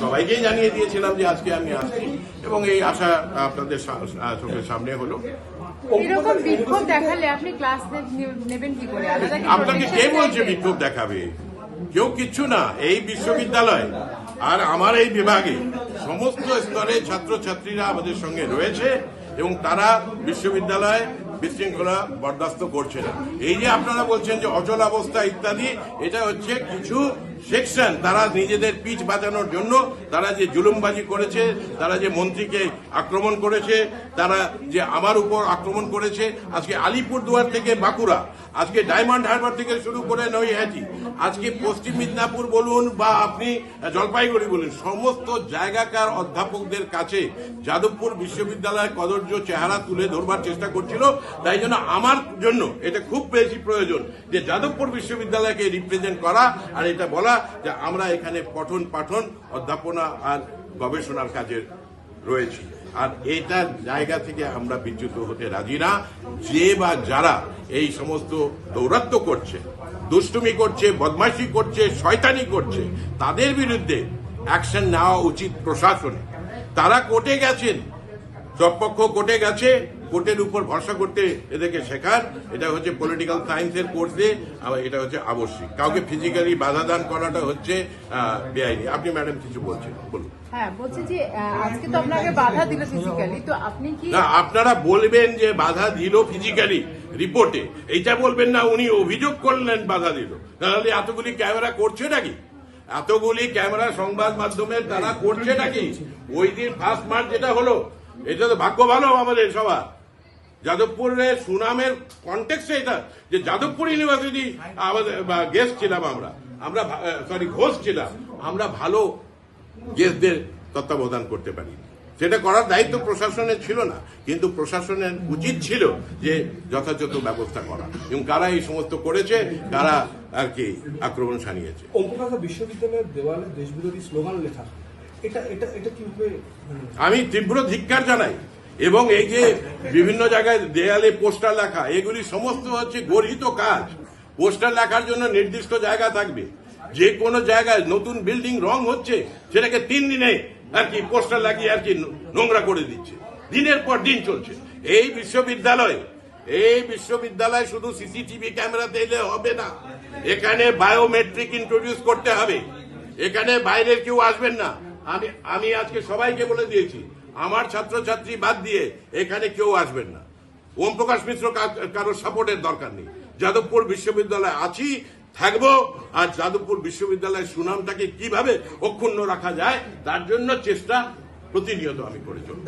সবাইকেই জানিয়ে দিয়েছিলাম যে আজকে আমি আসছি এবং এই আশা আপনাদের চোখের সামনে হলো। আপনাকে কে বলছে বিক্ষোভ দেখাবে? কেউ কিচ্ছু না এই বিশ্ববিদ্যালয় আর আমার এই বিভাগে সমস্ত স্তরে ছাত্রছাত্রীরা আমাদের সঙ্গে রয়েছে এবং তারা বিশ্ববিদ্যালয়ে বিশৃঙ্খলা বরদাস্ত করছে না। এই যে আপনারা বলছেন যে অচল অবস্থা ইত্যাদি এটা হচ্ছে কিছু সেকশন, তারা নিজেদের পিচ বাঁচানোর জন্য, তারা যে জুলুমবাজি করেছে, তারা যে মন্ত্রীকে আক্রমণ করেছে, তারা যে আমার উপর আক্রমণ করেছে, আজকে আলিপুরদুয়ার থেকে বাঁকুড়া, আজকে ডায়মন্ড হারবার থেকে শুরু করে নৈহাটি, আজকে পশ্চিম মিদনাপুর বলুন বা আপনি জলপাইগুড়ি বলুন, সমস্ত জায়গাকার অধ্যাপকদের কাছে যাদবপুর বিশ্ববিদ্যালয়ের কদর্য চেহারা তুলে ধরবার চেষ্টা করছিল। তাই জন্য আমার জন্য এটা খুব বেশি প্রয়োজন যে যাদবপুর বিশ্ববিদ্যালয়কে রিপ্রেজেন্ট করা, আর এটা বলা যে আমরা এখানে পঠন পাঠন, অধ্যাপনা আর গবেষণার কাজে রয়েছি। আর এটার জায়গা থেকে আমরা বিচ্যুত হতে রাজি না। যে বা যারা এই সমস্ত দৌরাত্ম্য করছে, দুষ্টুমি করছে, বদমাইশি করছে, শয়তানি করছে, তাদের বিরুদ্ধে অ্যাকশন নেওয়া উচিত প্রশাসনে। তারা কোর্টে গেছেন, সব পক্ষ কোর্টে গেছে কোর্টের উপর ভরসা করতে এদেরকে শেখার এটা হচ্ছে পলিটিক্যাল সায়েন্সের কোর্সে এটা হচ্ছে আবশ্যিক। কাউকে ফিজিক্যালি বাধা দান করাটা হচ্ছে বেআইনি। আপনি ম্যাডাম কিছু বলছেন? বলুন। হ্যাঁ আপনারা বলবেন যে বাধা দিল ফিজিক্যালি রিপোর্টে এইটা বলবেন না উনি অভিযোগ করলেন বাধা দিল। তাহলে এতগুলি ক্যামেরা করছে নাকি? এতগুলি ক্যামেরা সংবাদ মাধ্যমে তারা করছে নাকি? ওই দিন ফার্স্ট মার্চ যেটা হলো এটা তো ভাগ্য ভালো আমাদের সবার। যাদবপুরের সুনামের কন্টেক্সে এটা যে যাদবপুর ইউনিভার্সিটি আমাদের গেস্ট ছিলাম আমরা। আমরা সরি ঘোষ ছিলাম। আমরা ভালো গেস্টদের তত্ত্বাবধান করতে পারি। সেটা করার দায়িত্ব প্রশাসনের ছিল না কিন্তু প্রশাসনের উচিত ছিল যে যথাযথ ব্যবস্থা করা। এবং কারা এই সমস্ত করেছে কারা আর কি আক্রমণ সানিয়েছে অঙ্ককাকা বিশ্ববিদ্যালয়ের দেওয়ালে দেশবিরোধী স্লোগান লেখা। এটা এটা এটা কীভাবে আমি তীব্র ধিক্কার জানাই। এবং এই যে বিভিন্ন জায়গায় দেয়ালে পোস্টার লেখা, এগুলি সমস্ত হচ্ছে গর্হিত কাজ। পোস্টার লেখার জন্য নির্দিষ্ট জায়গা থাকবে। যে কোনো জায়গায় নতুন বিল্ডিং রং হচ্ছে, সেটাকে তিন দিনে আর কি পোস্টার লাগিয়ে আর কি নোংরা করে দিচ্ছে। দিনের পর দিন চলছে। এই বিশ্ববিদ্যালয়ে, এই বিশ্ববিদ্যালয় শুধু সিসিটিভি ক্যামেরাতে এলে হবে না। এখানে বায়োমেট্রিক ইন্ট্রোডিউস করতে হবে। এখানে বাইরের কেউ আসবেন না। আমি আমি আজকে সবাইকে বলে দিয়েছি আমার ছাত্রছাত্রী বাদ দিয়ে এখানে কেউ আসবেন না। ওম প্রকাশ মিত্র কারোর সাপোর্টের দরকার নেই। যাদবপুর বিশ্ববিদ্যালয়ে আছি, থাকব, আর যাদবপুর বিশ্ববিদ্যালয়ের সুনামটাকে কীভাবে অক্ষুণ্ণ রাখা যায়, তার জন্য চেষ্টা প্রতিনিয়ত আমি করে চলবো